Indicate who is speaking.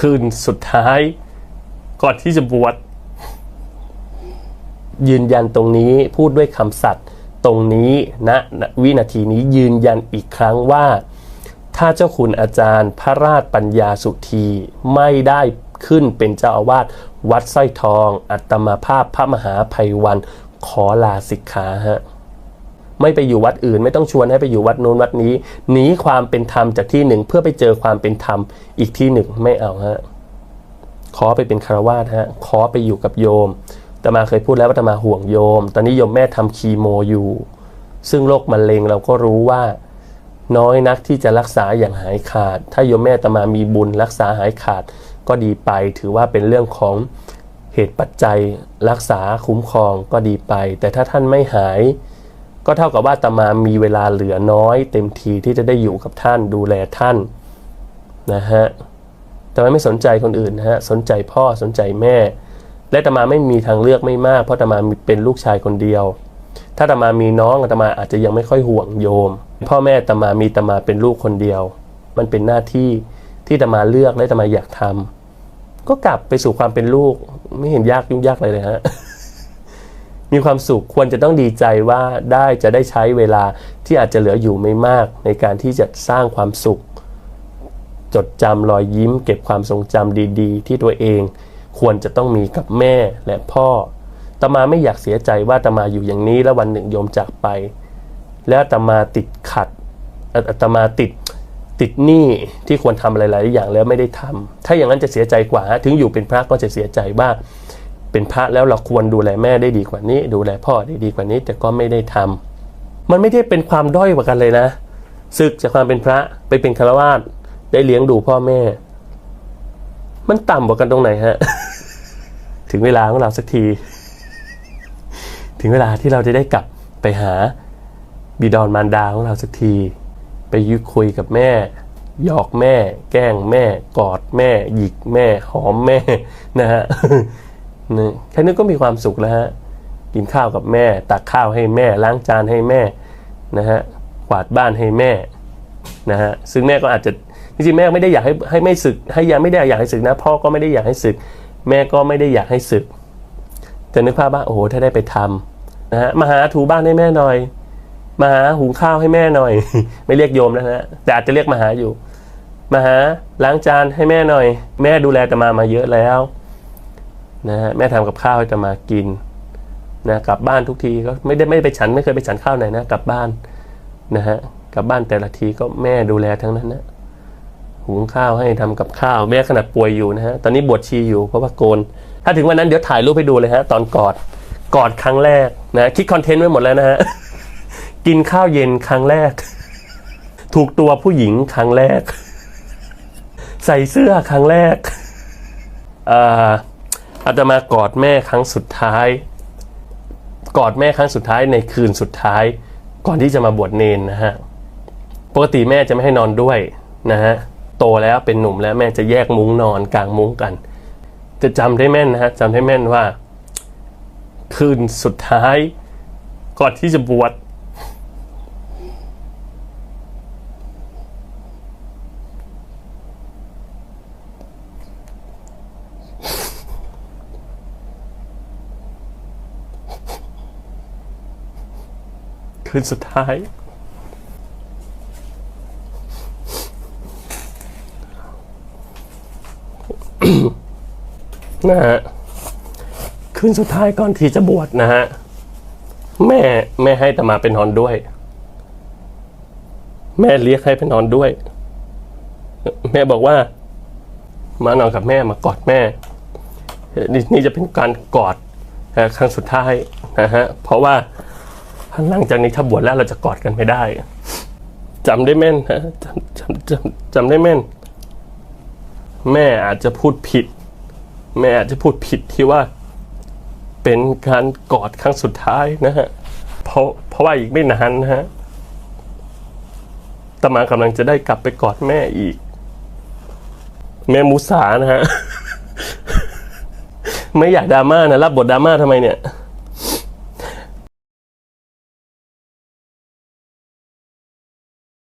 Speaker 1: คืนสุดท้าย ก่อนที่จะบวชยืนยันตรงนี้พูดด้วยคำสัตย์ตรงนี้ณณวินาทีนี้ยืนยันอีกครั้งว่า ถ้าเจ้าคุณอาจารย์พระราชปัญญาสุธีไม่ได้ขึ้นเป็นเจ้าอาวาสวัดสร้อยทอง อัตมาภาพพระมหาภัยวันขอลาสิกขาฮะ ไม่ไปอยู่วัดอื่น ไม่ต้องชวนให้ไปอยู่วัดโน้นวัดนี้หนีความเป็นธรรมจากที่หนึ่งเพื่อไปเจอความเป็นธรรมอีกที่หนึ่งไม่เอาฮะขอไปเป็นคารวาสฮะขอไปอยู่กับโยมแต่มาเคยพูดแล้วว่าตมาห่วงโยม ตอนนี้โยมแม่ทำคีโมอยู่ ซึ่งโรคมะเร็งเราก็รู้ว่า น้อยนักที่จะรักษาอย่างหายขาด ถ้าโยมแม่ตมามีบุญรักษาหายขาดก็ดีไป ถือว่าเป็นเรื่องของเหตุปัจจัยรักษาคุ้มครองก็ดีไป แต่ถ้าท่านไม่หาย ก็เท่ากับว่าตมามีเวลาเหลือน้อย เต็มทีที่จะได้อยู่กับท่านดูแลท่านนะฮะแต่ไม่สนใจคนอื่นนะฮะสนใจพ่อสนใจแม่ และตมาไม่มีทางเลือกไม่มาก เพราะอาตมาเป็นลูกชายคนเดียว ถ้าตมามีน้องตมาอาจจะยังไม่ค่อยห่วงโยม พ่อแม่ตมามีตมาเป็นลูกคนเดียว มันเป็นหน้าที่ที่ตมาเลือกและตมาอยากทำก็กลับไปสู่ความเป็นลูกไม่เห็นยากยุ่งยากเลยเลยฮะ มีความสุขควรจะต้องดีใจว่าได้จะได้ใช้เวลาที่อาจจะเหลืออยู่ไม่มาก ในการที่จะสร้างความสุข จดจำรอยยิ้ม เก็บความทรงจำดีๆ ที่ตัวเอง ควรจะต้องมีกับแม่และพ่อตมาไม่อยากเสียใจว่าตมาอยู่อย่างนี้แล้ววันหนึ่งโยมจากไป แล้วตมาติดขัดตมาติดติดหนี้ที่ควรทำอะไรหลายอย่างแล้วไม่ได้ทำถ้าอย่างนั้นจะเสียใจกว่า ถึงอยู่เป็นพระก็จะเสียใจว่า เป็นพระแล้วเราควรดูแลแม่ได้ดีกว่านี้ ดูแลพ่อได้ดีกว่านี้ แต่ก็ไม่ได้ทำมันไม่ได้เป็นความด้อยกว่ากันเลยนะศึกจากความเป็นพระไปเป็นฆราวาสได้เลี้ยงดูพ่อแม่ มันต่ำกว่ากันตรงไหนฮะ ถึงเวลาของเราสักที ถึงเวลาที่เราจะได้กลับไปหาบิดอนมารดาของเราสักที ไปยุคุยกับแม่หยอกแม่ แกล้งแม่ กอดแม่ หยิกแม่ หอมแม่นะฮะ นะแค่นี้ก็มีความสุขแล้วฮะกินข้าวกับแม่ ตักข้าวให้แม่ ล้างจานให้แม่นะฮะกวาดบ้านให้แม่นะฮะซึ่งแม่ก็อาจจะจริงๆแม่ไม่ได้อยากให้ให้ไม่ศึก ให้ยังไม่ได้อยากให้ศึกนะ พ่อก็ไม่ได้อยากให้ศึก แม่ก็ไม่ได้อยากให้ศึกแต่นึกภาพว่าโอ้โหถ้าได้ไปทำนะฮะมาหาถูบ้านให้แม่หน่อย มาหาหุงข้าวให้แม่หน่อย ไม่เรียกโยมแล้วนะแต่อาจจะเรียกมาหาอยู่ มาหาล้างจานให้แม่หน่อย แม่ดูแลแต่มามาเยอะแล้ว นะฮะแม่ทำกับข้าวให้แต่มากินนะกลับบ้านทุกทีก็ไม่ได้ไม่ไปฉันไม่เคยไปฉันข้าวไหนนะกลับบ้านนะฮะกลับบ้านแต่ละทีก็แม่ดูแลทั้งนั้นนะหุงข้าวให้ทำกับข้าว แม่ขนาดป่วยอยู่นะฮะตอนนี้บวชชีอยู่เพราะว่าโกน ถ้าถึงวันนั้นเดี๋ยวถ่ายรูปให้ดูเลยฮะตอนกอดกอดครั้งแรกนะคิดคอนเทนต์ไว้หมดแล้วนะฮะกินข้าวเย็นครั้งแรก ถูกตัวผู้หญิงครั้งแรก ใส่เสื้อครั้งแรกอ่อ อาตมากอดแม่ครั้งสุดท้าย กอดแม่ครั้งสุดท้ายในคืนสุดท้าย ก่อนที่จะมาบวชเนนนะฮะปกติแม่จะไม่ให้นอนด้วยนะฮะโตแล้วเป็นหนุ่มแล้วแม่จะแยกมุ้งนอนกลางมุ้งกัน จะจำได้แม่นนะฮะจำได้แม่นว่า คืนสุดท้าย ก่อนที่จะบวช คืนสุดท้าย นะฮะคืนสุดท้ายก่อนที่จะบวชนะฮะ แม่แม่ให้ตมาเป็นนอนด้วย แม่เรียกให้ไปนอนด้วย แม่บอกว่า มานอนกับแม่มากอดแม่นี่นี่จะเป็นการกอดเอ่อครั้งสุดท้ายนะฮะ เพราะว่า หลังจากนี้ถ้าบวชแล้วเราจะกอดกันไม่ได้จำได้แม่นฮะจำจำจำจำได้แม่น แม่อาจจะพูดผิด แม่อาจจะพูดผิดที่ว่า เป็นการกอดครั้งสุดท้ายนะฮะเพราะเพราะว่าอีกไม่นานนะฮะตมากำลังจะได้กลับไปกอดแม่อีก แม่มูสานะฮะ ไม่อยากดราม่านะ รับบทดราม่าทำไมเนี่ย